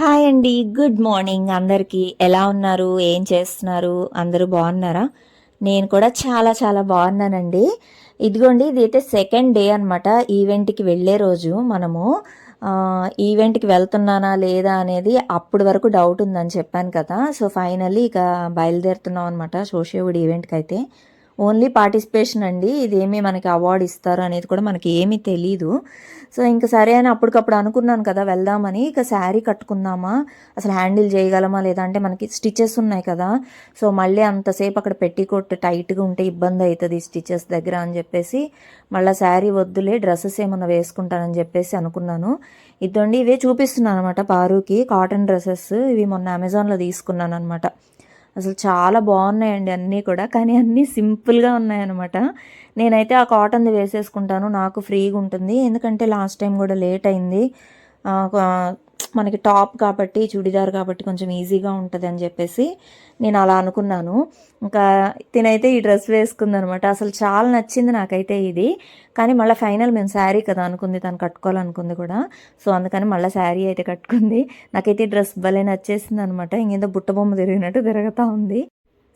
Hi అండి. Good morning. అందరికీ ఎలా ఉన్నారు? ఏం చేస్తున్నారు? అందరూ బాగున్నారా? నేను కూడా చాలా చాలా బాగున్నానండి. ఇదిగోండి ఇది అయితే సెకండ్ డే అనమాట ఈవెంట్కి వెళ్ళే రోజు మనము ఈవెంట్కి వెళ్తున్నానా లేదా అనేది అప్పటి వరకు డౌట్ ఉందని చెప్పాను కదా. సో ఫైనల్లీ ఇక బయలుదేరుతున్నాం అనమాట సోషియోవుడ్ ఈవెంట్కి అయితే. ఓన్లీ పార్టిసిపేషన్ అండి. ఇదేమి మనకి అవార్డు ఇస్తారు అనేది కూడా మనకి ఏమీ తెలీదు. సో ఇంకా సరే అని అప్పటికప్పుడు అనుకున్నాను కదా వెళ్దామని. ఇక శారీ కట్టుకుందామా? అసలు హ్యాండిల్ చేయగలమా లేదా అంటే మనకి స్టిచెస్ ఉన్నాయి కదా. సో మళ్ళీ అంతసేపు అక్కడ పెట్టి టైట్గా ఉంటే ఇబ్బంది అవుతుంది స్టిచెస్ దగ్గర అని చెప్పేసి. మళ్ళీ శారీ వద్దులే డ్రెస్సెస్ ఏమన్నా వేసుకుంటానని చెప్పేసి అనుకున్నాను. ఇదండి ఇవే చూపిస్తున్నాను అనమాట పారుకి. కాటన్ డ్రెస్సెస్ ఇవి మొన్న అమెజాన్లో తీసుకున్నాను అనమాట అసలు చాలా బాగున్నాయండి అన్నీ కూడా. కానీ అన్నీ సింపుల్గా ఉన్నాయన్నమాట. నేనైతే ఆ కాటన్ది వేసేసుకుంటాను. నాకు ఫ్రీగా ఉంటుంది. ఎందుకంటే లాస్ట్ టైం కూడా లేట్ అయింది. మనకి టాప్ కాబట్టి చుడిదార్ కాబట్టి కొంచెం ఈజీగా ఉంటుంది అని చెప్పేసి నేను అలా అనుకున్నాను. ఇంకా తినైతే ఈ డ్రెస్ వేసుకుందనమాట. అసలు చాలా నచ్చింది నాకైతే ఇది. కానీ మళ్ళీ ఫైనల్ మేము శారీ కదా అనుకుంది. తను కట్టుకోవాలనుకుంది కూడా. సో అందుకని మళ్ళీ శారీ అయితే కట్టుకుంది. నాకైతే ఈ డ్రెస్ భలే నచ్చేసింది అనమాట ఇంకేదో బుట్ట బొమ్మ తిరిగినట్టు తిరుగుతూ ఉంది.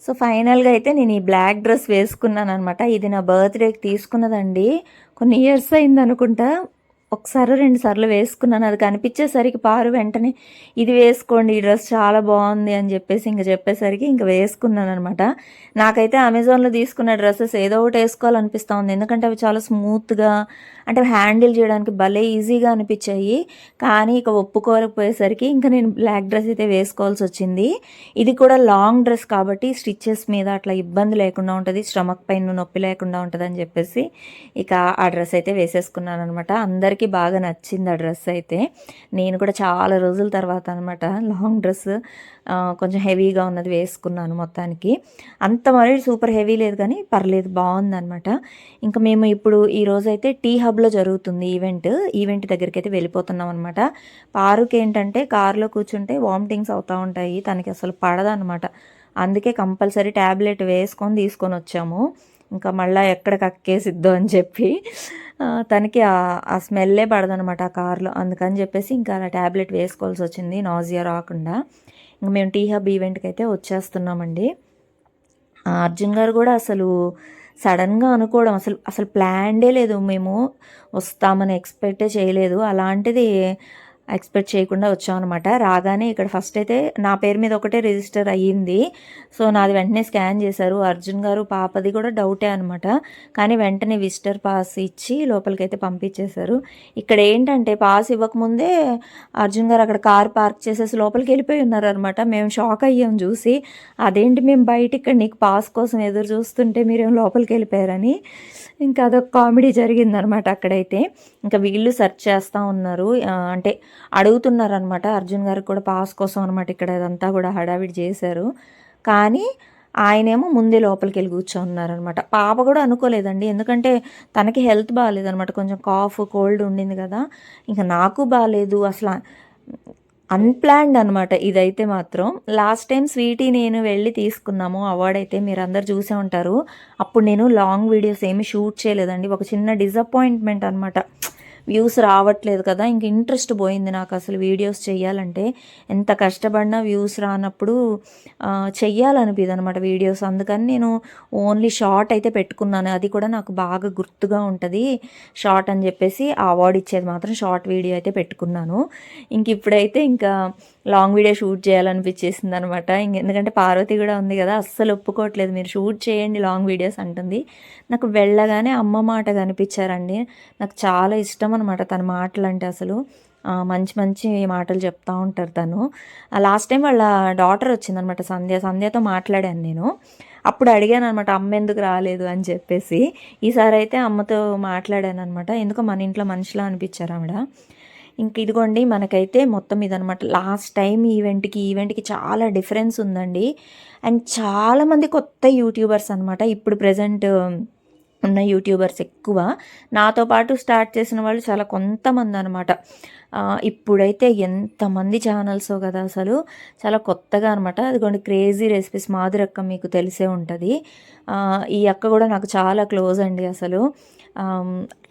సో ఫైనల్గా అయితే నేను ఈ బ్లాక్ డ్రెస్ వేసుకున్నాను అనమాట ఇది నా బర్త్డేకి తీసుకున్నదండి. కొన్ని ఇయర్స్ అయింది అనుకుంటా ఒకసారి రెండు సార్లు వేసుకున్నాను. అది కనిపించేసరికి పారు వెంటనే ఇది వేసుకోండి ఈ డ్రెస్ చాలా బాగుంది అని చెప్పేసి ఇంక చెప్పేసరికి ఇంకా వేసుకున్నాను అనమాట నాకైతే అమెజాన్లో తీసుకున్న డ్రెస్సెస్ ఏదో ఒకటి వేసుకోవాలనిపిస్తూ ఉంది. ఎందుకంటే అవి చాలా స్మూత్గా అంటే హ్యాండిల్ చేయడానికి భలే ఈజీగా అనిపించాయి. కానీ ఇక ఒప్పుకోలేకపోయేసరికి ఇంకా నేను బ్లాక్ డ్రెస్ అయితే వేసుకోవాల్సి వచ్చింది. ఇది కూడా లాంగ్ డ్రెస్ కాబట్టి స్టిచ్చెస్ మీద అట్లా ఇబ్బంది లేకుండా ఉంటుంది స్టమక్ పైన నొప్పి లేకుండా ఉంటుంది అని చెప్పేసి ఇక ఆ డ్రెస్ అయితే వేసేసుకున్నాను అనమాట అందరికీ బాగా నచ్చింది ఆ డ్రెస్ అయితే. నేను కూడా చాలా రోజుల తర్వాత అనమాట లాంగ్ డ్రెస్ కొంచెం హెవీగా ఉన్నది వేసుకున్నాను మొత్తానికి. అంత మరీ సూపర్ హెవీ లేదు కానీ పర్లేదు బాగుందనమాట ఇంకా మేము ఇప్పుడు ఈ రోజు అయితే టీ హబ్లో జరుగుతుంది ఈవెంట్. ఈవెంట్ దగ్గరికి అయితే వెళ్ళిపోతున్నాం అనమాట పారుకి ఏంటంటే కారులో కూర్చుంటే వామిటింగ్స్ అవుతూ ఉంటాయి తనకి అసలు పడదనమాట అందుకే కంపల్సరీ ట్యాబ్లెట్ వేసుకొని తీసుకొని వచ్చాము. ఇంకా మళ్ళీ ఎక్కడ కక్కేసిద్దో అని చెప్పి తనకి ఆ- స్మెల్లే పడదనమాట ఆ కార్లో. అందుకని చెప్పేసి ఇంకా అలా ట్యాబ్లెట్ వేసుకోవాల్సి వచ్చింది నాజియా రాకుండా. ఇంకా మేము టీ హబ్ ఈవెంట్కి అయితే వచ్చేస్తున్నామండి. అర్జున్ గారు కూడా అసలు సడన్గా అనుకోవడం అసలు అసలు ప్లాన్డే లేదు మేము వస్తామని ఎక్స్పెక్టే చేయలేదు. అలాంటిది ఎక్స్పెక్ట్ చేయకుండా వచ్చామన్నమాట. రాగానే ఇక్కడ ఫస్ట్ అయితే నా పేరు మీద ఒకటే రిజిస్టర్ అయ్యింది. సో నాది వెంటనే స్కాన్ చేశారు. అర్జున్ గారు పాపది కూడా డౌటే అనమాట కానీ వెంటనే విజిటర్ పాస్ ఇచ్చి లోపలికైతే పంపించేశారు. ఇక్కడ ఏంటంటే పాస్ ఇవ్వకముందే అర్జున్ గారు అక్కడ కార్ పార్క్ చేసేసి లోపలికి వెళ్ళిపోయి ఉన్నారు అనమాట మేము షాక్ అయ్యాం చూసి. అదేంటి మేము బయట ఇక్కడ నీకు పాస్ కోసం ఎదురు చూస్తుంటే మీరేం లోపలికి వెళ్ళిపోయారని? ఇంకా అదొక కామెడీ జరిగిందనమాట అక్కడైతే. ఇంకా వీళ్ళు సెర్చ్ చేస్తూ ఉన్నారు. అంటే అడుగుతున్నారు అనమాట అర్జున్ గారికి కూడా పాస్ కోసం అనమాట ఇక్కడ అదంతా కూడా హడావిడి చేశారు. కానీ ఆయనేమో ముందే లోపలికి వెళ్ళి కూర్చోన్నారనమాట పాప కూడా అనుకోలేదండి. ఎందుకంటే తనకి హెల్త్ బాగాలేదనమాట కొంచెం కాఫ్ కోల్డ్ ఉండింది కదా. ఇంకా నాకు బాగాలేదు. అసలు అన్ప్లాన్డ్ అనమాట ఇదైతే మాత్రం. లాస్ట్ టైం స్వీటీ నేను వెళ్ళి తీసుకున్నాము. అవార్డ్ అయితే మీరు అందరు చూసే ఉంటారు. అప్పుడు నేను లాంగ్ వీడియోస్ ఏమి షూట్ చేయలేదండి. ఒక చిన్న డిసప్పాయింట్మెంట్ అనమాట వ్యూస్ రావట్లేదు కదా ఇంక ఇంట్రెస్ట్ పోయింది నాకు అసలు వీడియోస్ చేయాలంటే ఎంత కష్టపడినా వ్యూస్ రానప్పుడు ఆ, చెయ్యాలనిపిది అనమాట వీడియోస్. అందుకని నేను ఓన్లీ షార్ట్ అయితే పెట్టుకున్నాను. అది కూడా నాకు బాగా గుర్తుగా ఉంటుంది. షార్ట్ అని చెప్పేసి అవార్డు ఇచ్చేది మాత్రం షార్ట్ వీడియో అయితే పెట్టుకున్నాను. ఇంక ఇప్పుడైతే ఇంకా లాంగ్ వీడియో షూట్ చేయాలనిపించేసింది అనమాట ఇంక ఎందుకంటే పార్వతి కూడా ఉంది కదా అస్సలు ఒప్పుకోవట్లేదు. మీరు షూట్ చేయండి లాంగ్ వీడియోస్ అంటుంది. నాకు వెళ్ళగానే అమ్మ మాట కనిపించారండి. నాకు చాలా ఇష్టం అనమాట తన మాటలు అంటే అసలు మంచి మంచి మాటలు చెప్తా ఉంటారు తను. లాస్ట్ టైం వాళ్ళ డాటర్ వచ్చిందనమాట సంధ్య. సంధ్యతో మాట్లాడాను నేను. అప్పుడు అడిగాను అనమాట అమ్మ ఎందుకు రాలేదు? అని చెప్పేసి. ఈసారి అయితే అమ్మతో మాట్లాడాను అనమాట ఎందుకో మన ఇంట్లో మనిషిలా అనిపించారు ఆవిడ. ఇంక ఇదిగోండి మనకైతే మొత్తం ఇదనమాట లాస్ట్ టైం ఈవెంట్కి ఈవెంట్కి చాలా డిఫరెన్స్ ఉందండి. అండ్ చాలామంది కొత్త యూట్యూబర్స్ అనమాట ఇప్పుడు ప్రజెంట్ ఉన్న యూట్యూబర్స్ ఎక్కువ. నాతో పాటు స్టార్ట్ చేసిన వాళ్ళు చాలా కొంతమంది అనమాట ఇప్పుడైతే ఎంతమంది ఛానల్స్ కదా అసలు. చాలా కొత్తగా అనమాట అదిగోండి క్రేజీ రెసిపీస్ మాధురి అక్క మీకు తెలిసే ఉంటుంది. ఈ అక్క కూడా నాకు చాలా క్లోజ్ అండి అసలు.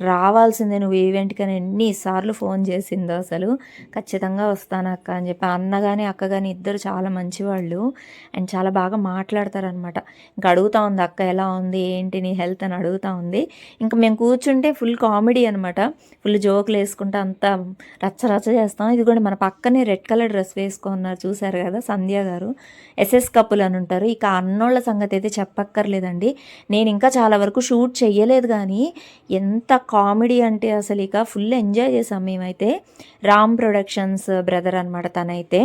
రావాల్సిందే నువ్వు ఈవెంట్కని ఎన్నిసార్లు ఫోన్ చేసిందో అసలు. ఖచ్చితంగా వస్తాను అక్క అని చెప్పి. అన్న కానీ అక్క కానీ ఇద్దరు చాలా మంచివాళ్ళు. అండ్ చాలా బాగా మాట్లాడతారనమాట ఇంకా అడుగుతా ఉంది అక్క ఎలా ఉంది? ఏంటి నీ హెల్త్? అని అడుగుతా ఉంది. ఇంకా మేము కూర్చుంటే ఫుల్ కామెడీ అనమాట ఫుల్ జోకులు వేసుకుంటూ అంతా రచ్చరచ్చ చేస్తాం. ఇది కూడా మన పక్కనే రెడ్ కలర్ డ్రెస్ వేసుకున్నారు చూశారు కదా సంధ్య గారు. ఎస్ఎస్ కప్పులు అని ఉంటారు. ఇక అన్నోళ్ళ సంగతి అయితే చెప్పక్కర్లేదండి. నేను ఇంకా చాలా వరకు షూట్ చెయ్యలేదు కానీ ఎంత కామెడీ అంటే అసలు ఇక ఫుల్ ఎంజాయ్ చేసాం మేమైతే. రామ్ ప్రొడక్షన్స్ బ్రదర్ అనమాట తనైతే.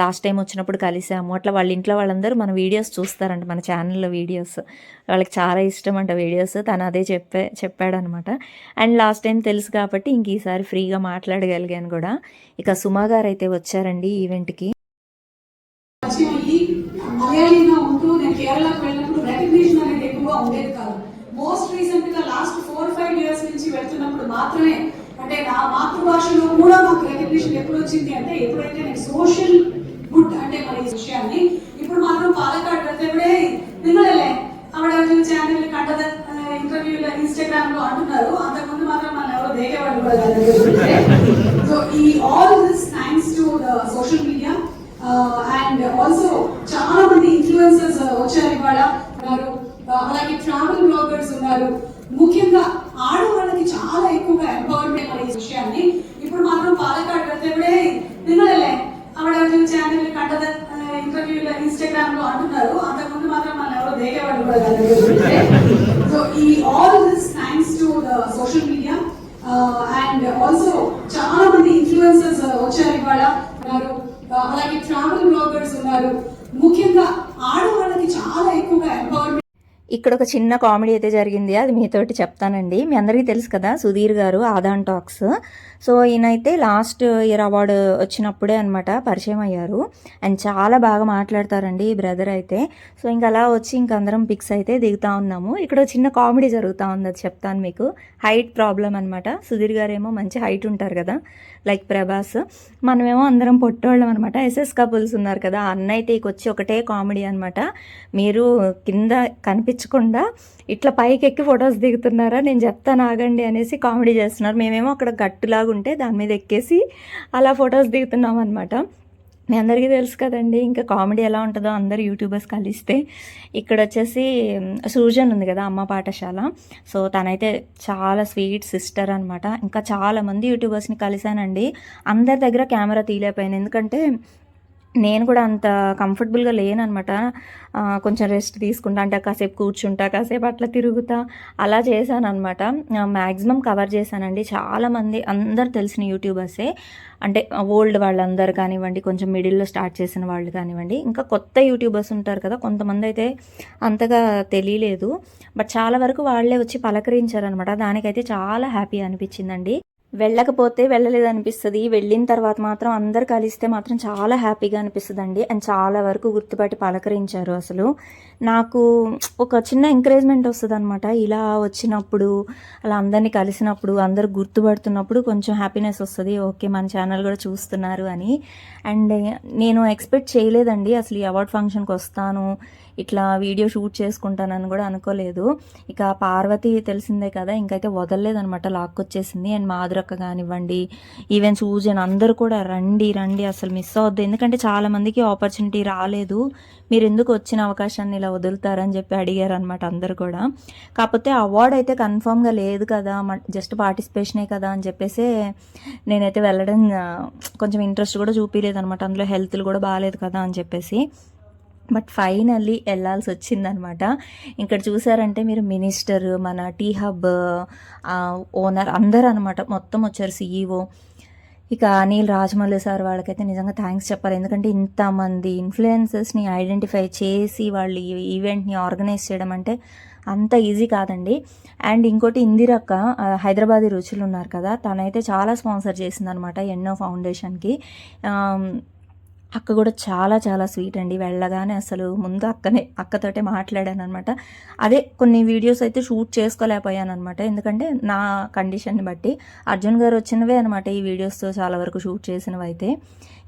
లాస్ట్ టైం వచ్చినప్పుడు కలిసాము. అట్లా వాళ్ళ ఇంట్లో వాళ్ళందరూ మన వీడియోస్ చూస్తారంట మన ఛానల్లో వీడియోస్ వాళ్ళకి చాలా ఇష్టం అంట వీడియోస్ తను అదే చెప్పే చెప్పాడనమాట. అండ్ లాస్ట్ టైం తెలుసు కాబట్టి ఇంక ఈసారి ఫ్రీగా మాట్లాడగలిగాను కూడా. ఇక సుమా గారు అయితే వచ్చారండి ఈవెంట్కి మలయాళీగా ఉంటూ నేను కేరళకు వెళ్ళినప్పుడు రికగ్నిషన్ అనేది ఎక్కువగా ఉండేది కాదు. మోస్ట్ రీసెంట్గా లాస్ట్ ఫోర్ ఫైవ్ ఇయర్స్ నుంచి వెళ్తున్నప్పుడు మాత్రమే అంటే నా మాతృభాషలో కూడా మాకు రికగ్నిషన్ ఎప్పుడు వచ్చింది అంటే ఎప్పుడైతే నేను సోషల్ గుడ్ అంటే మన ఈ విషయాన్ని ఇప్పుడు మాత్రం పాలకాడ్ వెళ్తే కూడా నిన్నలే ఆవిడ ఛానల్ కంటద ఇంటర్వ్యూలో ఇన్స్టాగ్రామ్లో అంటున్నారు. అంతకుముందు మాత్రం మన ఎవరో దేగేవాళ్ళు కూడా సో ఈ all this thanks to the social media and also చాలా మంది ఇన్ఫ్లుయెన్సర్స్ వచ్చారు ఇవాళ ఉన్నారు Uh, అలాగే ట్రావెల్ బ్లాగర్స్ ఉన్నారు ముఖ్యంగా ఆడవాళ్ళకి చాలా ఎక్కువగా ఎంపవర్మెంట్ అనే ఈ విషయాన్ని ఇప్పుడు మాత్రం పాలకాడ్ వెళ్తే కూడా నిన్నలే ఆవిడ ఛానల్ కంటద ఇంటర్వ్యూలో ఇన్స్టాగ్రామ్లో అంటున్నారు అంతకుముందు మాత్రం మన ఎవరో దేకేవాళ్ళు కూడా కాదు సో ఈ all this thanks to the social media and also చాలా మంది ఇన్ఫ్లుయెన్సర్స్ వచ్చారు ఇవాళ ఉన్నారు. అలాగే ట్రావెల్ బ్లాగర్స్ ఉన్నారు. ముఖ్యంగా ఆడవాళ్ళకి చాలా ఎక్కువగా ఎంపవర్ ఇక్కడ ఒక చిన్న కామెడీ అయితే జరిగింది. అది మీతోటి చెప్తానండి. మీ అందరికీ తెలుసు కదా సుధీర్ గారు ఆదాన్ టాక్స్. సో ఈయనైతే లాస్ట్ ఇయర్ అవార్డు వచ్చినప్పుడే అనమాట పరిచయం అయ్యారు. అండ్ చాలా బాగా మాట్లాడతారండి ఈ బ్రదర్ అయితే. సో ఇంకా అలా వచ్చి ఇంక అందరం పిక్స్ అయితే దిగుతా ఉన్నాము. ఇక్కడ చిన్న కామెడీ జరుగుతూ ఉంది అది చెప్తాను మీకు. హైట్ ప్రాబ్లం అనమాట సుధీర్ గారేమో మంచి హైట్ ఉంటారు కదా. లైక్ ప్రభాస్. మనమేమో అందరం పొట్టోళ్ళం అనమాట ఎస్ఎస్ కపుల్స్ ఉన్నారు కదా అన్నైతే వచ్చి ఒకటే కామెడీ అనమాట మీరు కింద కనిపించకుండా ఇట్లా పైకి ఎక్కి ఫొటోస్ దిగుతున్నారా నేను చెప్తాను ఆగండి అనేసి కామెడీ చేస్తున్నారు. మేమేమో అక్కడ గట్టులాగుంటే దాని మీద ఎక్కేసి అలా ఫొటోస్ దిగుతున్నాం అనమాట మీ అందరికీ తెలుసు కదండి. ఇంకా కామెడీ ఎలా ఉంటుందో అందరు యూట్యూబర్స్ కలిస్తే ఇక్కడ వచ్చేసి సూజన్ సృజన్ ఉంది కదా అమ్మ పాఠశాల. సో తనైతే చాలా స్వీట్ సిస్టర్ అనమాట ఇంకా చాలామంది యూట్యూబర్స్ని కలిశానండి. అందరి దగ్గర కెమెరా తీయలేకపోయాను. ఎందుకంటే నేను కూడా అంత కంఫర్టబుల్గా లేననమాట కొంచెం రెస్ట్ తీసుకుంటా అంటే కాసేపు కూర్చుంటా కాసేపు అట్లా తిరుగుతా అలా చేశాను అనమాట మ్యాక్సిమం కవర్ చేశానండి. చాలామంది అందరు తెలిసిన యూట్యూబర్సే అంటే ఓల్డ్ వాళ్ళందరూ కానివ్వండి కొంచెం మిడిల్లో స్టార్ట్ చేసిన వాళ్ళు కానివ్వండి. ఇంకా కొత్త యూట్యూబర్స్ ఉంటారు కదా కొంతమంది అయితే అంతగా తెలియలేదు. బట్ చాలా వరకు వాళ్ళే వచ్చి పలకరించారనమాట దానికైతే చాలా హ్యాపీ అనిపించిందండి. వెళ్ళకపోతే వెళ్ళలేదు అనిపిస్తుంది వెళ్ళిన తర్వాత మాత్రం అందరు కలిస్తే మాత్రం చాలా హ్యాపీగా అనిపిస్తుంది అండి అండ్ చాలా వరకు గుర్తుపట్టి పలకరించారు అసలు. నాకు ఒక చిన్న ఎంకరేజ్మెంట్ వస్తుంది అనమాట ఇలా వచ్చినప్పుడు అలా అందరినీ కలిసినప్పుడు అందరు గుర్తుపడుతున్నప్పుడు కొంచెం హ్యాపీనెస్ వస్తుంది. ఓకే మన ఛానల్ కూడా చూస్తున్నారు అని. అండ్ నేను ఎక్స్పెక్ట్ చేయలేదండి. అసలు ఈ అవార్డ్ ఫంక్షన్కి వస్తాను. ఇట్లా వీడియో షూట్ చేసుకుంటానని కూడా అనుకోలేదు. ఇక పార్వతి తెలిసిందే కదా ఇంకైతే వదలలేదనమాట లాక్కొచ్చేసింది. అండ్ మాధురక్క కానివ్వండి ఈవెన్ సూజన్ అందరూ కూడా రండి రండి అసలు మిస్ అవద్దు. ఎందుకంటే చాలా మందికి ఆపర్చునిటీ రాలేదు. మీరు ఎందుకు వచ్చిన అవకాశాన్ని ఇలా వదులుతారని చెప్పి అడిగారనమాట అందరు కూడా. కాకపోతే అవార్డ్ అయితే కన్ఫామ్గా లేదు కదా జస్ట్ పార్టిసిపేషనే కదా అని చెప్పేసి నేనైతే వెళ్ళడం కొంచెం ఇంట్రెస్ట్ కూడా చూపించలేదు అనమాట అందులో హెల్త్లు కూడా బాగాలేదు కదా అని చెప్పేసి. బట్ ఫైనల్లీ వెళ్ళాల్సి వచ్చిందనమాట ఇక్కడ చూసారంటే మీరు మినిస్టర్ మన టీ హబ్ ఓనర్ అందరూ అనమాట మొత్తం వచ్చారు సీఈఓ. ఇక అనిల్ రాజమౌళి సార్ వాళ్ళకైతే నిజంగా థ్యాంక్స్ చెప్పాలి. ఎందుకంటే ఇంతమంది ఇన్ఫ్లుయెన్సెస్ని ఐడెంటిఫై చేసి వాళ్ళు ఈ ఈవెంట్ని ఆర్గనైజ్ చేయడం అంటే అంత ఈజీ కాదండి. అండ్ ఇంకోటి ఇందిరక్క హైదరాబాదీ రుచులు ఉన్నారు కదా. తనైతే చాలా స్పాన్సర్ చేసిందనమాట ఎన్నో ఫౌండేషన్కి. అక్క కూడా చాలా చాలా స్వీట్ అండి. వెళ్ళగానే అసలు ముందు అక్కనే అక్కతోటే మాట్లాడాను అనమాట అదే కొన్ని వీడియోస్ అయితే షూట్ చేసుకోలేకపోయాను అనమాట ఎందుకంటే నా కండిషన్ని బట్టి అర్జున్ గారు వచ్చినవే అనమాట ఈ వీడియోస్తో చాలా వరకు షూట్ చేసినవి అయితే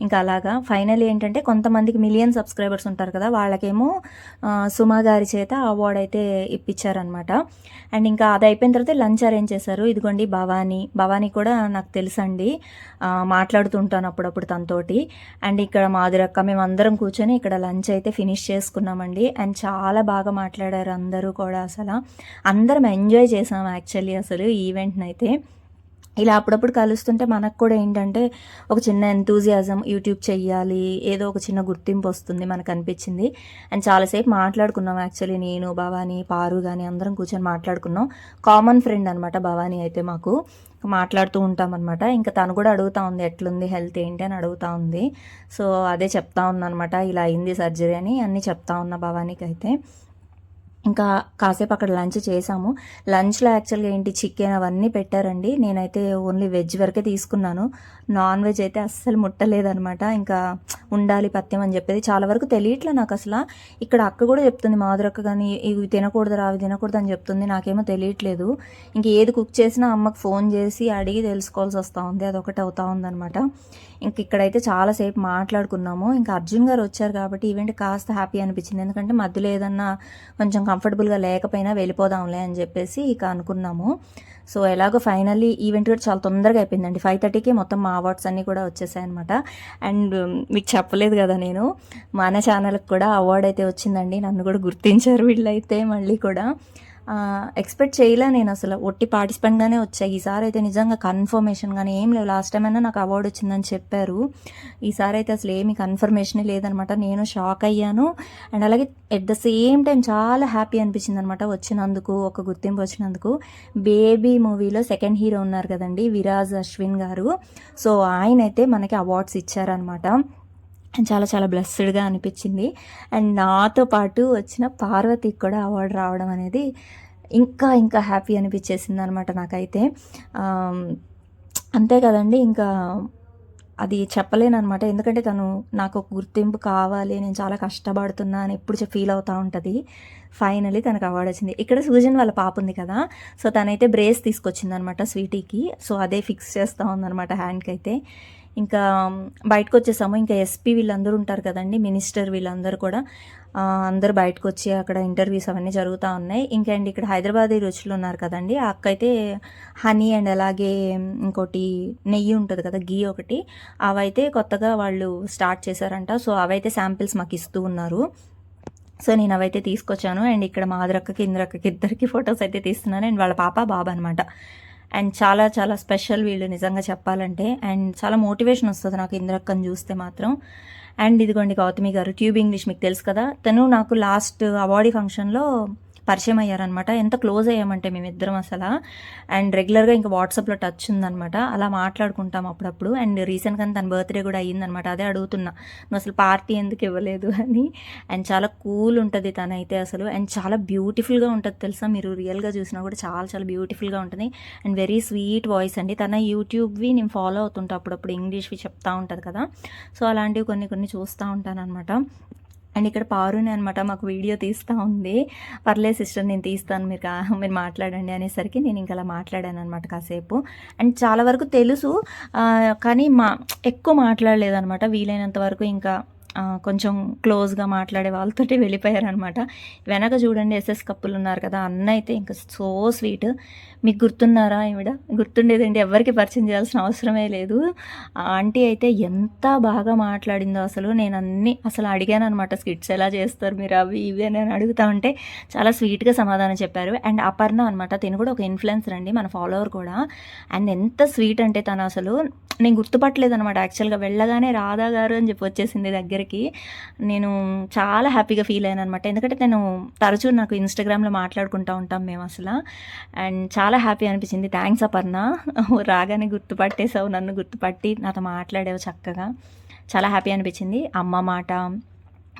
ఇంకా అలాగా ఫైనల్ ఏంటంటే కొంతమందికి మిలియన్ సబ్స్క్రైబర్స్ ఉంటారు కదా వాళ్ళకేమో సుమా గారి చేత అవార్డ్ అయితే ఇప్పించారనమాట అండ్ ఇంకా అది అయిపోయిన తర్వాత లంచ్ అరేంజ్ చేశారు. ఇదిగోండి భవానీ. భవానీ కూడా నాకు తెలుసండి. మాట్లాడుతుంటాను అప్పుడప్పుడు తనతోటి. అండ్ ఇక్కడ మాధురక్క మేము అందరం కూర్చొని ఇక్కడ లంచ్ అయితే ఫినిష్ చేసుకున్నామండి. అండ్ చాలా బాగా మాట్లాడారు అందరూ కూడా అసలు. అందరం ఎంజాయ్ చేసాం యాక్చువల్లీ అసలు ఈవెంట్ని అయితే. ఇలా అప్పుడప్పుడు కలుస్తుంటే మనకు కూడా ఏంటంటే ఒక చిన్న ఎంతూజియాజం యూట్యూబ్ చెయ్యాలి ఏదో ఒక చిన్న గుర్తింపు వస్తుంది మనకు అనిపించింది. అండ్ చాలాసేపు మాట్లాడుకున్నాం యాక్చువల్లీ నేను భవానీ పారు కానీ అందరం కూర్చొని మాట్లాడుకున్నాం. కామన్ ఫ్రెండ్ అనమాట భవానీ అయితే మాకు. మాట్లాడుతూ ఉంటాం అనమాట ఇంకా తను కూడా అడుగుతా ఉంది ఎట్లుంది హెల్త్? ఏంటి? అని అడుగుతా ఉంది. సో అదే చెప్తా ఉందన్నమాట. ఇలా అయింది సర్జరీ అని అన్నీ చెప్తా ఉన్న భవానీకి అయితే ఇంకా కాసేపు అక్కడ లంచ్ చేసాము లంచ్లో యాక్చువల్గా ఏంటి చికెన్ అవన్నీ పెట్టారండి. నేనైతే ఓన్లీ వెజ్ వరకే తీసుకున్నాను. నాన్ వెజ్ అయితే అస్సలు ముట్టలేదనమాట ఇంకా ఉండాలి పత్యం అని చెప్పేది చాలా వరకు తెలియట్లే నాకు అసలు. ఇక్కడ అక్క కూడా చెప్తుంది మాదురక్క కానీ ఇవి తినకూడదు అవి తినకూడదు అని చెప్తుంది. నాకేమో తెలియట్లేదు. ఇంక ఏది కుక్ చేసినా అమ్మకు ఫోన్ చేసి అడిగి తెలుసుకోవాల్సి వస్తూ ఉంది. అదొకటి అవుతా ఉందనమాట ఇంక ఇక్కడైతే చాలాసేపు మాట్లాడుకున్నాము. ఇంకా అర్జున్ గారు వచ్చారు కాబట్టి ఈవెంట్ కాస్త హ్యాపీ అనిపించింది. ఎందుకంటే మధ్యలో ఏదన్నా కొంచెం కంఫర్టబుల్గా లేకపోయినా వెళ్ళిపోదాంలే అని చెప్పేసి ఇక అనుకున్నాము. సో ఎలాగో ఫైనల్లీ ఈవెంట్ కూడా చాలా తొందరగా అయిపోయిందండి. ఫైవ్ థర్టీకి మొత్తం మా అవార్డ్స్ అన్నీ కూడా వచ్చేసాయి అనమాట అండ్ మీకు చెప్పలేదు కదా నేను మన ఛానల్కి కూడా అవార్డ్ అయితే వచ్చిందండి. నన్ను కూడా గుర్తించారు వీళ్ళైతే మళ్ళీ కూడా. ఎక్స్పెక్ట్ చేయలే నేను అసలు. ఒట్టి పార్టిసిపెంట్గానే వచ్చాయి ఈసారి అయితే నిజంగా కన్ఫర్మేషన్ కానీ ఏం లేవు. లాస్ట్ టైం అయినా నాకు అవార్డు వచ్చిందని చెప్పారు. ఈసారి అయితే అసలు ఏమి కన్ఫర్మేషన్ లేదనమాట. నేను షాక్ అయ్యాను. అండ్ అలాగే ఎట్ ద సేమ్ టైం చాలా హ్యాపీ అనిపించింది అనమాట వచ్చినందుకు ఒక గుర్తింపు వచ్చినందుకు. బేబీ మూవీలో సెకండ్ హీరో ఉన్నారు కదండి విరాజ్ అశ్విన్ గారు. సో ఆయన అయితే మనకి అవార్డ్స్ ఇచ్చారనమాట. చాలా చాలా బ్లెస్డ్గా అనిపించింది. అండ్ నాతో పాటు వచ్చిన పార్వతికి కూడా అవార్డు రావడం అనేది ఇంకా ఇంకా హ్యాపీ అనిపించేసింది అనమాట నాకైతే. అంతేకాదండి అంతే కదండి ఇంకా అది చెప్పలేను అనమాట ఎందుకంటే తను నాకు ఒక గుర్తింపు కావాలి నేను చాలా కష్టపడుతున్నా అని ఎప్పుడు ఫీల్ అవుతూ ఉంటుంది. ఫైనలీ తనకు అవార్డు వచ్చింది. ఇక్కడ సూజన్ వాళ్ళ పాప ఉంది కదా సో తనైతే బ్రేస్ తీసుకొచ్చింది అనమాట స్వీటీకి. సో అదే ఫిక్స్ చేస్తూ ఉందన్నమాట హ్యాండ్కి అయితే. ఇంకా బయటకు వచ్చేసాము ఇంకా ఎస్పీ వీళ్ళందరూ ఉంటారు కదండి మినిస్టర్ వీళ్ళందరూ కూడా. అందరు అందరూ బయటకు వచ్చి అక్కడ ఇంటర్వ్యూస్ అవన్నీ జరుగుతూ ఉన్నాయి. ఇంకా అండ్ ఇక్కడ హైదరాబాదీ రుచులు ఉన్నారు కదండి ఆ హనీ అండ్ అలాగే ఇంకోటి నెయ్యి ఉంటుంది కదా గీ ఒకటి. అవైతే కొత్తగా వాళ్ళు స్టార్ట్ చేశారంట. సో అవైతే శాంపిల్స్ మాకు ఇస్తూ ఉన్నారు. సో నేను అవైతే తీసుకొచ్చాను. అండ్ ఇక్కడ మాదరక్కకి ఇంద్రక్కకి ఇద్దరికి ఫొటోస్ అయితే తీస్తున్నాను. అండ్ వాళ్ళ పాప బాబా అనమాట అండ్ చాలా చాలా స్పెషల్ వీళ్ళు నిజంగా చెప్పాలంటే. అండ్ చాలా మోటివేషన్ వస్తుంది నాకు ఇంద్రక్కని చూస్తే మాత్రం. అండ్ ఇదిగోండి గౌతమి గారు ట్యూబ్ ఇంగ్లీష్ మీకు తెలుసు కదా? తను నాకు లాస్ట్ అవార్డీ ఫంక్షన్లో పరిచయం అయ్యారనమాట ఎంత క్లోజ్ అయ్యామంటే మేమిద్దరం అసలు. అండ్ రెగ్యులర్గా ఇంకా వాట్సాప్లో టచ్ ఉందనమాట అలా మాట్లాడుకుంటాం అప్పుడప్పుడు. అండ్ రీసెంట్గా తన బర్త్డే కూడా అయ్యిందనమాట అదే అడుగుతున్నా. నువ్వు అసలు పార్టీ ఎందుకు ఇవ్వలేదు? అని. అండ్ చాలా కూల్ ఉంటుంది తనైతే అసలు. అండ్ చాలా బ్యూటిఫుల్గా ఉంటుంది తెలుసా? మీరు రియల్గా చూసినా కూడా చాలా చాలా బ్యూటిఫుల్గా ఉంటుంది. అండ్ వెరీ స్వీట్ వాయిస్ అండి. తన యూట్యూబ్వి నేను ఫాలో అవుతుంటా అప్పుడప్పుడు. ఇంగ్లీష్వి చెప్తా ఉంటుంది కదా. సో అలాంటివి కొన్ని కొన్ని చూస్తూ ఉంటాను అనమాట అండ్ ఇక్కడ పారుని అనమాట మాకు వీడియో తీస్తూ ఉంది. పర్లేదు సిస్టర్ నేను తీస్తాను. మీరు మీరు మాట్లాడండి అనేసరికి నేను ఇంకా అలా మాట్లాడాను అనమాట కాసేపు. అండ్ చాలా వరకు తెలుసు. కానీ మా ఎక్కువ మాట్లాడలేదు అనమాట వీలైనంత వరకు ఇంకా కొంచెం క్లోజ్గా మాట్లాడే వాళ్ళతోటి వెళ్ళిపోయారనమాట వెనక చూడండి ఎస్ఎస్ కప్పులు ఉన్నారు కదా అన్న అయితే ఇంకా సో స్వీట్ మీకు గుర్తున్నారా ఈవిడ? గుర్తుండేదండి ఎవరికి పరిచయం చేయాల్సిన అవసరమే లేదు. ఆ ఆంటీ అయితే ఎంత బాగా మాట్లాడిందో అసలు నేను అన్ని అసలు అడిగాను అనమాట స్కిట్స్ ఎలా చేస్తారు మీరు అవి ఇవి అని నేను అడుగుతా ఉంటే చాలా స్వీట్గా సమాధానం చెప్పారు. అండ్ అపర్ణ అనమాట తిను కూడా ఒక ఇన్ఫ్లుయెన్సర్ అండి మన ఫాలోవర్ కూడా. అండ్ ఎంత స్వీట్ అంటే తను అసలు నేను గుర్తుపట్టలేదు అనమాట యాక్చువల్గా వెళ్ళగానే రాధా గారు అని చెప్పి వచ్చేసింది దగ్గరికి. నేను చాలా హ్యాపీగా ఫీల్ అయ్యాను అనమాట ఎందుకంటే నేను తరచూ నాకు ఇన్స్టాగ్రామ్లో మాట్లాడుకుంటూ ఉంటాం మేము అసలు. అండ్ చాలా హ్యాపీ అనిపించింది. థ్యాంక్స్ అపర్ణ. రాగానే గుర్తుపట్టేసావు నన్ను గుర్తుపట్టి నాతో మాట్లాడావు చక్కగా. చాలా హ్యాపీ అనిపించింది. అమ్మ మాట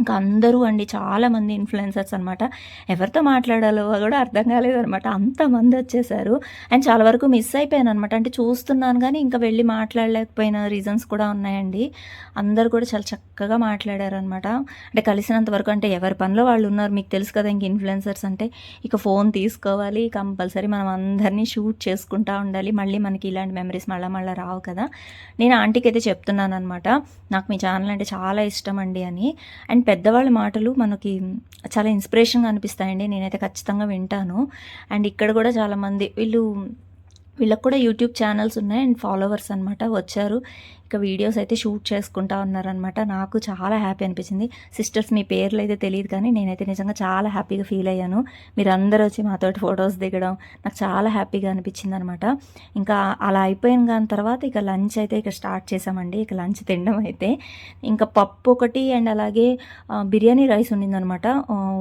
ఇంకా అందరూ అండి చాలామంది ఇన్ఫ్లుయెన్సర్స్ అనమాట ఎవరితో మాట్లాడాలో కూడా అర్థం కాలేదనమాట అంతమంది వచ్చేసారు. అండ్ చాలా వరకు మిస్ అయిపోయాను అనమాట అంటే చూస్తున్నాను కానీ ఇంకా వెళ్ళి మాట్లాడలేకపోయిన రీజన్స్ కూడా ఉన్నాయండి. అందరు కూడా చాలా చక్కగా మాట్లాడారనమాట అంటే కలిసినంత వరకు అంటే ఎవరి పనిలో వాళ్ళు ఉన్నారు మీకు తెలుసు కదా ఇంక ఇన్ఫ్లుయెన్సర్స్ అంటే ఇక ఫోన్ తీసుకోవాలి కంపల్సరీ మనం అందరినీ షూట్ చేసుకుంటా ఉండాలి. మళ్ళీ మనకి ఇలాంటి మెమరీస్ మళ్ళీ మళ్ళీ రావు కదా. నేను ఆంటీకి అయితే చెప్తున్నాను అనమాట నాకు మీ ఛానల్ అంటే చాలా ఇష్టం అండి అని. అండ్ పెద్దవాళ్ళ మాటలు మనకి చాలా ఇన్స్పిరేషన్గా అనిపిస్తాయండి. నేనైతే ఖచ్చితంగా వింటాను. అండ్ ఇక్కడ కూడా చాలామంది వీళ్ళు వీళ్ళకి కూడా యూట్యూబ్ ఛానల్స్ ఉన్నాయి అండ్ ఫాలోవర్స్ అనమాట వచ్చారు. ఇక వీడియోస్ అయితే షూట్ చేసుకుంటా ఉన్నారనమాట నాకు చాలా హ్యాపీ అనిపించింది. సిస్టర్స్ మీ పేర్లు అయితే తెలియదు కానీ నేనైతే నిజంగా చాలా హ్యాపీగా ఫీల్ అయ్యాను. మీరు వచ్చి మాతోటి ఫొటోస్ దిగడం నాకు చాలా హ్యాపీగా అనిపించింది అనమాట ఇంకా అలా అయిపోయిన దాని తర్వాత ఇక లంచ్ అయితే ఇక స్టార్ట్ చేసామండి ఇక లంచ్ తినడం అయితే. ఇంకా పప్పు ఒకటి అండ్ అలాగే బిర్యానీ రైస్ ఉండిందనమాట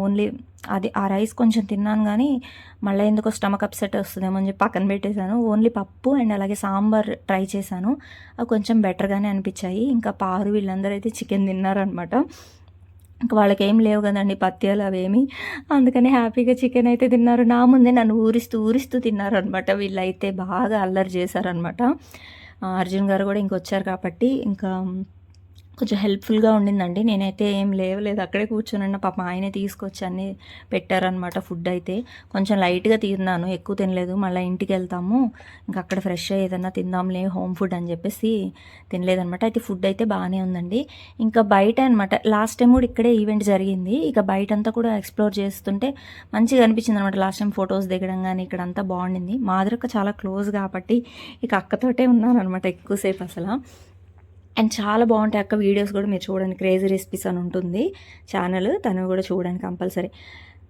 ఓన్లీ అది ఆ రైస్ కొంచెం తిన్నాను కానీ మళ్ళీ ఎందుకో స్టమక్ అప్సెట్ వస్తుందేమో అని చెప్పి పక్కన పెట్టేశాను. ఓన్లీ పప్పు అండ్ అలాగే సాంబార్ ట్రై చేశాను. అవి కొంచెం బెటర్గానే అనిపించాయి. ఇంకా పారు వీళ్ళందరూ అయితే చికెన్ తిన్నారనమాట ఇంకా వాళ్ళకి ఏం లేవు కదండి పత్యాలు అవేమి. అందుకని హ్యాపీగా చికెన్ అయితే తిన్నారు. నా ముందే నన్ను ఊరిస్తూ ఊరిస్తూ తిన్నారనమాట వీళ్ళైతే బాగా అల్లరి చేశారనమాట అర్జున్ గారు కూడా ఇంకొచ్చారు కాబట్టి ఇంకా కొంచెం హెల్ప్ఫుల్గా ఉండిందండి. నేనైతే ఏం లేవలేదు. అక్కడే కూర్చొని పాప ఆయనే తీసుకొచ్చి అన్నీ పెట్టారనమాట ఫుడ్ అయితే. కొంచెం లైట్గా తిన్నాను. ఎక్కువ తినలేదు. మళ్ళీ ఇంటికి వెళ్తాము. ఇంకా అక్కడ ఫ్రెష్ ఏదన్నా తిందాంలే హోమ్ ఫుడ్ అని చెప్పేసి తినలేదనమాట అయితే ఫుడ్ అయితే బాగానే ఉందండి. ఇంకా బయట అనమాట లాస్ట్ టైం కూడా ఇక్కడే ఈవెంట్ జరిగింది. ఇక బయట అంతా కూడా ఎక్స్ప్లోర్ చేస్తుంటే మంచిగా అనిపించింది అనమాట లాస్ట్ టైం ఫొటోస్ దిగడం కానీ ఇక్కడ అంతా బాగుండింది. మాదిరక్క చాలా క్లోజ్ కాబట్టి ఇక అక్కతోటే ఉన్నాను అనమాట ఎక్కువసేపు అసలు. అండ్ చాలా బాగుంటాయి అక్క వీడియోస్ కూడా మీరు చూడండి క్రేజీ రెసిపీస్ అని ఉంటుంది. ఛానల్ తను కూడా చూడండి కంపల్సరీ.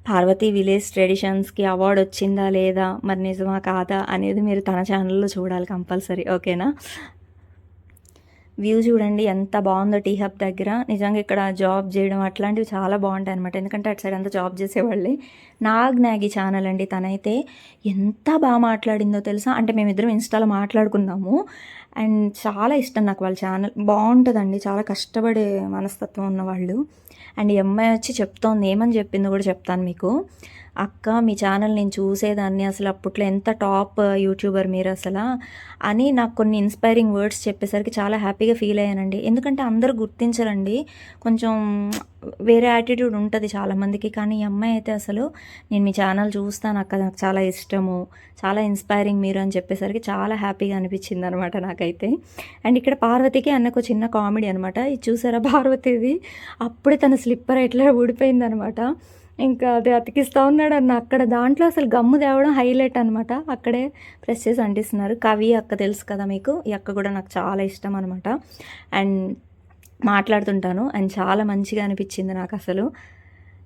పార్వతీ విలేజ్ ట్రెడిషన్స్కి అవార్డు వచ్చిందా లేదా? మరి నిజమా కాదా? అనేది మీరు తన ఛానల్లో చూడాలి కంపల్సరీ. ఓకేనా వ్యూ చూడండి ఎంత బాగుందో టీ హబ్ దగ్గర. నిజంగా ఇక్కడ జాబ్ చేయడం అట్లాంటివి చాలా బాగుంటాయి అనమాట ఎందుకంటే అటు సైడ్ అంతా జాబ్ చేసేవాళ్ళే. నాగ్ నాగి ఛానల్ అండి తనైతే. ఎంత బాగా మాట్లాడిందో తెలుసా? అంటే మేమిద్దరం ఇన్స్టాలో మాట్లాడుకున్నాము అండ్ చాలా ఇష్టం నాకు వాళ్ళ ఛానల్. బాగుంటుందండి. చాలా కష్టపడే మనస్తత్వం ఉన్నవాళ్ళు. అండ్ ఈ అమ్మాయి వచ్చి చెప్తోంది ఏమని చెప్పిందో కూడా చెప్తాను మీకు. అక్క మీ ఛానల్ నేను చూసేదాన్ని అసలు అప్పట్లో ఎంత టాప్ యూట్యూబర్ మీరు అసలు? అని నాకు కొన్ని ఇన్స్పైరింగ్ వర్డ్స్ చెప్పేసరికి చాలా హ్యాపీగా ఫీల్ అయ్యానండి. ఎందుకంటే అందరూ గుర్తించరండి. కొంచెం వేరే యాటిట్యూడ్ ఉంటుంది చాలామందికి. కానీ ఈ అమ్మాయి అయితే అసలు నేను మీ ఛానల్ చూస్తాను అక్క నాకు చాలా ఇష్టము చాలా ఇన్స్పైరింగ్ మీరు అని చెప్పేసరికి చాలా హ్యాపీగా అనిపించింది అనమాట నాకైతే. అండ్ ఇక్కడ పార్వతికి అన్నకు చిన్న కామెడీ అనమాట. ఇది చూసారా పార్వతిది? అప్పుడే తన స్లిప్పర్ ఎట్లా ఊడిపోయిందనమాట. ఇంకా అది అతికిస్తూ ఉన్నాడు అన్న. అక్కడ దాంట్లో అసలు గమ్ము తేవడం హైలైట్ అనమాట అక్కడే ప్రెస్ చేసి అంటిస్తున్నారు. కవి అక్క తెలుసు కదా మీకు? ఈ అక్క కూడా నాకు చాలా ఇష్టం అనమాట అండ్ మాట్లాడుతుంటాను. అండ్ చాలా మంచిగా అనిపించింది నాకు అసలు.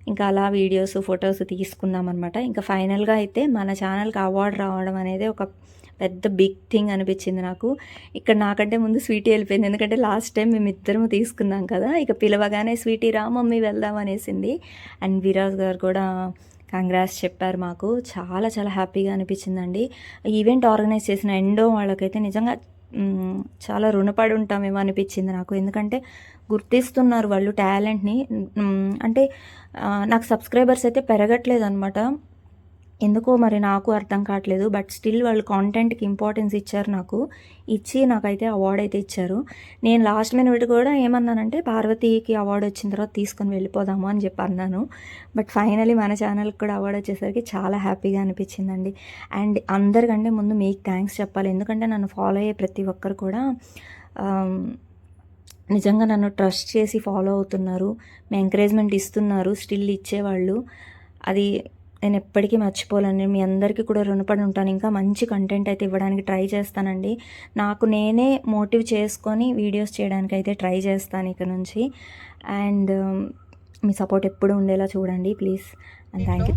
ఇంకా అలా వీడియోస్ ఫొటోస్ తీసుకున్నాం అనమాట ఇంకా ఫైనల్గా అయితే మన ఛానల్కి అవార్డు రావడం అనేది ఒక పెద్ద బిగ్ థింగ్ అనిపించింది నాకు. ఇక్కడ నాకంటే ముందు స్వీటీ వెళ్ళిపోయింది. ఎందుకంటే లాస్ట్ టైం మేము ఇద్దరము తీసుకున్నాం కదా ఇక పిలవగానే స్వీటీ రా మమ్మీ వెళ్దాం అనేసింది. అండ్ విరాజ్ గారు కూడా కంగ్రాస్ చెప్పారు మాకు. చాలా చాలా హ్యాపీగా అనిపించిందండి. ఈవెంట్ ఆర్గనైజ్ చేసిన ఎండో వాళ్ళకైతే నిజంగా చాలా రుణపడి ఉంటామేమో అనిపించింది నాకు. ఎందుకంటే గుర్తిస్తున్నారు వాళ్ళు టాలెంట్ని అంటే నాకు సబ్స్క్రైబర్స్ అయితే పెరగట్లేదు అనమాట ఎందుకో మరి నాకు అర్థం కావట్లేదు బట్ స్టిల్ వాళ్ళు కాంటెంట్కి ఇంపార్టెన్స్ ఇచ్చారు నాకు. ఇచ్చి నాకైతే అవార్డ్ అయితే ఇచ్చారు. నేను లాస్ట్ మినిట్ కూడా ఏమన్నానంటే పార్వతీకి అవార్డు వచ్చిన తర్వాత తీసుకొని వెళ్ళిపోదాము అని చెప్పి అన్నాను. బట్ ఫైనలీ మన ఛానల్కి కూడా అవార్డు వచ్చేసరికి చాలా హ్యాపీగా అనిపించిందండి. అండ్ అందరికంటే ముందు మీకు థ్యాంక్స్ చెప్పాలి. ఎందుకంటే నన్ను ఫాలో అయ్యే ప్రతి ఒక్కరు కూడా నిజంగా నన్ను ట్రస్ట్ చేసి ఫాలో అవుతున్నారు. మీ ఎంకరేజ్మెంట్ ఇస్తున్నారు స్టిల్ ఇచ్చేవాళ్ళు. అది నేను ఎప్పటికీ మర్చిపోలేను. మీ అందరికీ కూడా రుణపడి ఉంటాను. ఇంకా మంచి కంటెంట్ అయితే ఇవ్వడానికి ట్రై చేస్తానండి. నాకు నేనే మోటివ్ చేసుకొని వీడియోస్ చేయడానికి అయితే ట్రై చేస్తాను ఇక నుంచి. అండ్ మీ సపోర్ట్ ఎప్పుడు ఉండేలా చూడండి ప్లీజ్ అండ్ థ్యాంక్ యూ